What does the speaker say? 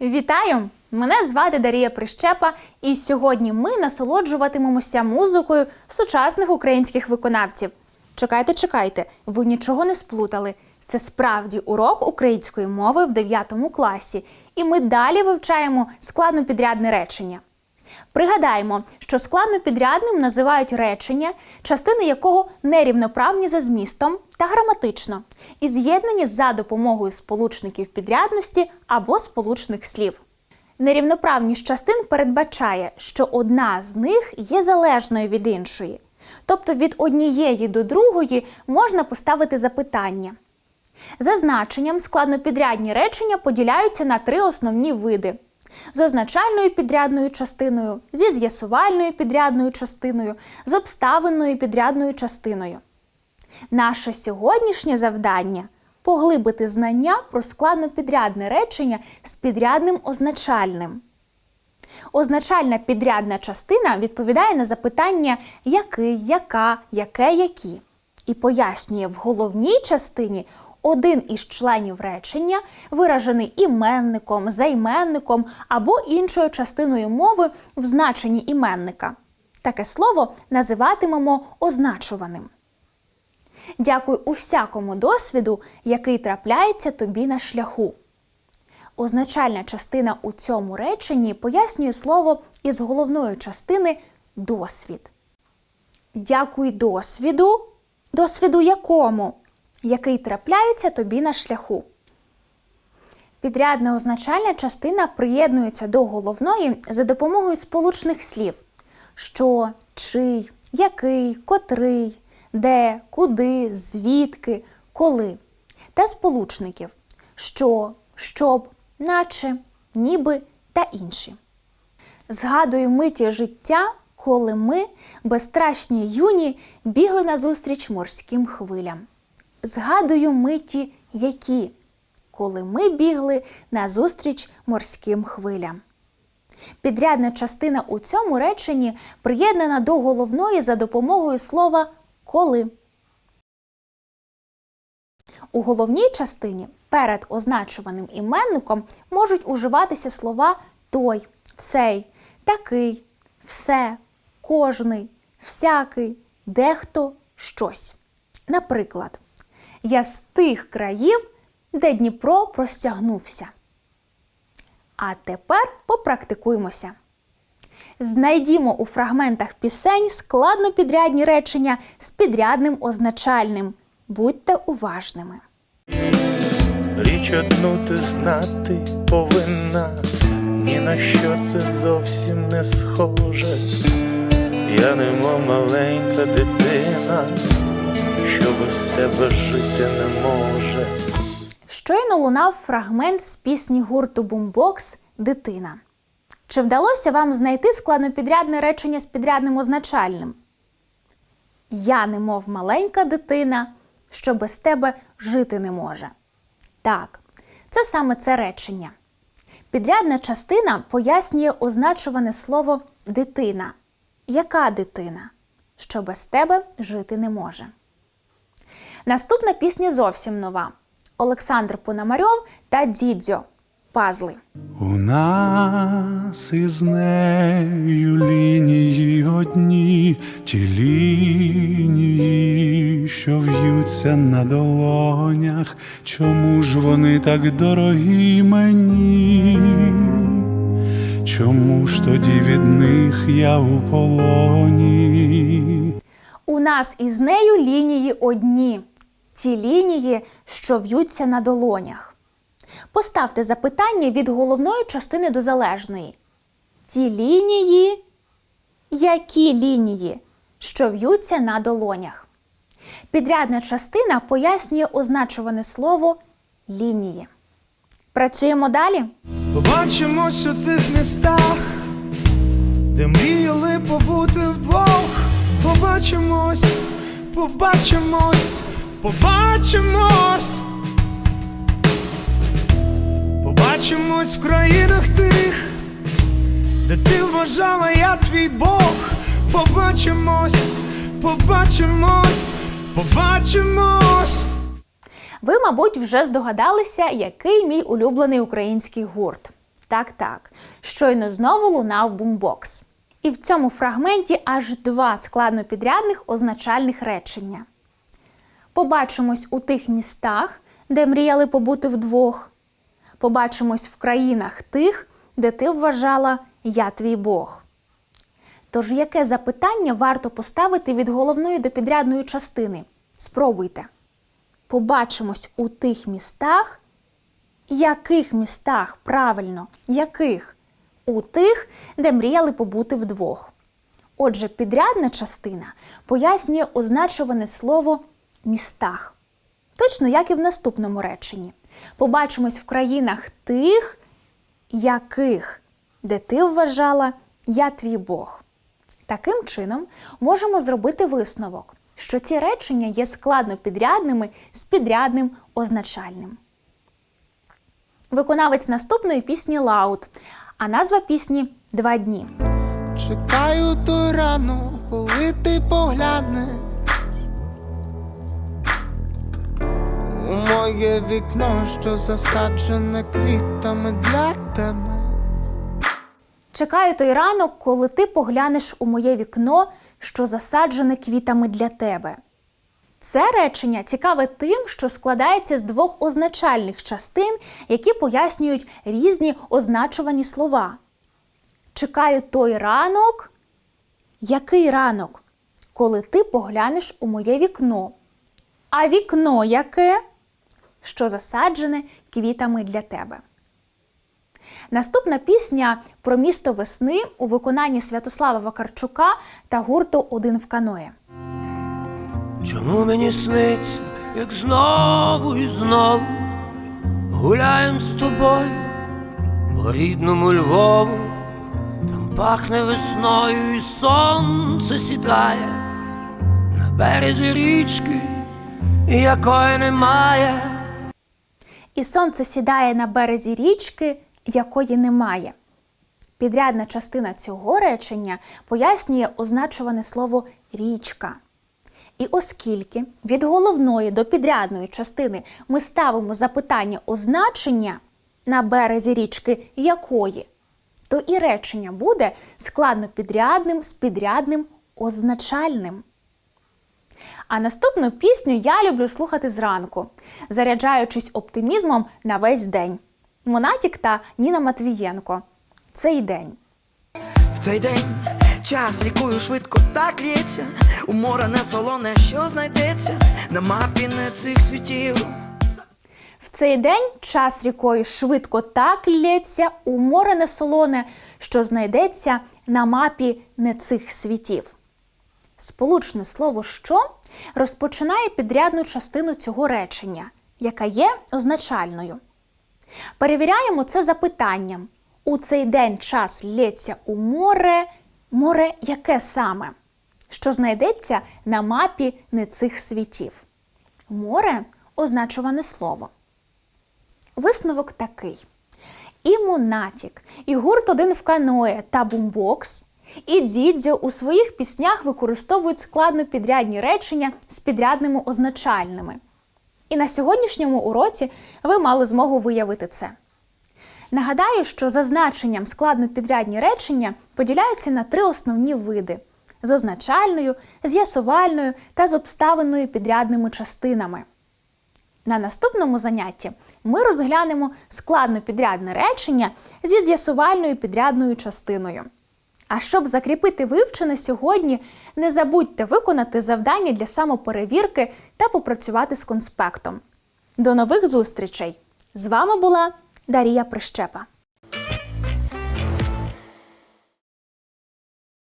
Вітаю! Мене звати Дарія Прищепа, і сьогодні ми насолоджуватимемося музикою сучасних українських виконавців. Чекайте, чекайте, ви нічого не сплутали. Це справді урок української мови в 9 класі, і ми далі вивчаємо складнопідрядне речення. Пригадаємо, що складнопідрядним називають речення, частини якого нерівноправні за змістом та граматично, і з'єднані за допомогою сполучників підрядності або сполучних слів. Нерівноправність частин передбачає, що одна з них є залежною від іншої, тобто від однієї до другої можна поставити запитання. За значенням складнопідрядні речення поділяються на три основні види: з означальною підрядною частиною, зі з'ясувальною підрядною частиною, з обставинною підрядною частиною. Наше сьогоднішнє завдання поглибити знання про складнопідрядне речення з підрядним означальним. Означальна підрядна частина відповідає на запитання який, яка, яке, які і пояснює в головній частині один із членів речення, виражений іменником, займенником або іншою частиною мови в значенні іменника. Таке слово називатимемо означуваним. Дякую усякому досвіду, який трапляється тобі на шляху. Означальна частина у цьому реченні пояснює слово із головної частини досвід. Дякуй досвіду, досвіду якому, який трапляється тобі на шляху. Підрядна означальна частина приєднується до головної за допомогою сполучних слів що, чий, який, котрий, де, куди, звідки, коли та сполучників що, щоб, наче, ніби та інші. Згадую миті життя, коли ми, безстрашні юні, бігли назустріч морським хвилям. Згадую миті, які, коли ми бігли назустріч морським хвилям. Підрядна частина у цьому реченні приєднана до головної за допомогою слова коли. У головній частині перед означуваним іменником можуть уживатися слова той, цей, такий, все, кожний, всякий, дехто, щось. Наприклад, я з тих країв, де Дніпро простягнувся. А тепер попрактикуймося. Знайдімо у фрагментах пісень складнопідрядні речення з підрядним означальним. Будьте уважними. Річ одну ти знати повинна, ні на що це зовсім не схоже. Я немов маленька дитина, що без тебе жити не може. Щойно лунав фрагмент з пісні гурту Бумбокс Дитина. Чи вдалося вам знайти складнопідрядне речення з підрядним означальним? Я, немов маленька дитина, що без тебе жити не може. Так, це саме це речення. Підрядна частина пояснює означуване слово дитина. Яка дитина? Що без тебе жити не може. Наступна пісня зовсім нова. Олександр Пономарьов та Дідзьо. Пазли. У нас із нею лінії одні, ті лінії, що в'ються на долонях. Чому ж вони так дорогі мені? Чому ж тоді від них я у полоні? У нас із нею лінії одні. Ті лінії, що в'ються на долонях. Поставте запитання від головної частини до залежної. Ті лінії, які лінії, що в'ються на долонях. Підрядна частина пояснює означуване слово лінії. Працюємо далі. Побачимось у тих містах, де мріяли побути вдвох. Побачимось, побачимось, побачимось. Побачимось в країнах тих, де ти вважала, я твій Бог. Побачимось, побачимось, побачимось. Ви, мабуть, вже здогадалися, який мій улюблений український гурт. Так, так. Щойно знову лунав бумбокс. І в цьому фрагменті аж два складнопідрядних означальних речення. Побачимось у тих містах, де мріяли побути вдвох. Побачимось в країнах тих, де ти вважала я твій Бог. Тож яке запитання варто поставити від головної до підрядної частини? Спробуйте. Побачимось у тих містах. Яких містах? Правильно, яких? У тих, де мріяли побути вдвох. Отже, підрядна частина пояснює означуване слово містах. Точно як і в наступному реченні. Побачимось в країнах тих, яких, де ти вважала я твій Бог. Таким чином, можемо зробити висновок, що ці речення є складно підрядними з підрядним означальним. Виконавець наступної пісні Лаут, а назва пісні Два дні. Чекаю той ранок, коли ти поглянеш моє вікно, що засаджене квітами для тебе. Чекаю той ранок, коли ти поглянеш у моє вікно, що засаджене квітами для тебе. Це речення цікаве тим, що складається з двох означальних частин, які пояснюють різні означувані слова. Чекаю той ранок. Який ранок? Коли ти поглянеш у моє вікно. А вікно яке? Що засаджене квітами для тебе. Наступна пісня про місто весни у виконанні Святослава Вакарчука та гурту Один в каное. Чому мені сниться, як знову і знову гуляєм з тобою по рідному Львову, там пахне весною і сонце сідає на березі річки, якої немає. І сонце сідає на березі річки, якої немає. Підрядна частина цього речення пояснює означуване слово річка. І оскільки від головної до підрядної частини ми ставимо запитання означення на березі річки якої, то і речення буде складно підрядним з підрядним означальним. А наступну пісню я люблю слухати зранку, заряджаючись оптимізмом на весь день. Монатік та Ніна Матвієнко. Цей день. В цей день час рікою швидко так лється, у море не солоне, що знайдеться на мапі не цих світів. В цей день час рікою швидко так лється у море не солоне, що знайдеться на мапі не цих світів. Сполучне слово що розпочинає підрядну частину цього речення, яка є означальною. Перевіряємо це запитанням. У цей день час лється у море. Море яке саме? Що знайдеться на мапі не цих світів? Море означуване слово. Висновок такий: і Монатік, і гурт один в каное та бумбокс, і дідзьо у своїх піснях використовують складно підрядні речення з підрядними означальними. І на сьогоднішньому уроці ви мали змогу виявити це. Нагадаю, що за значенням складнопідрядні речення поділяються на три основні види: з означальною, з'ясувальною та з обставиною підрядними частинами. На наступному занятті ми розглянемо складнопідрядне речення зі з'ясувальною підрядною частиною. А щоб закріпити вивчене сьогодні, не забудьте виконати завдання для самоперевірки та попрацювати з конспектом. До нових зустрічей! З вами була Дарія Прищепа.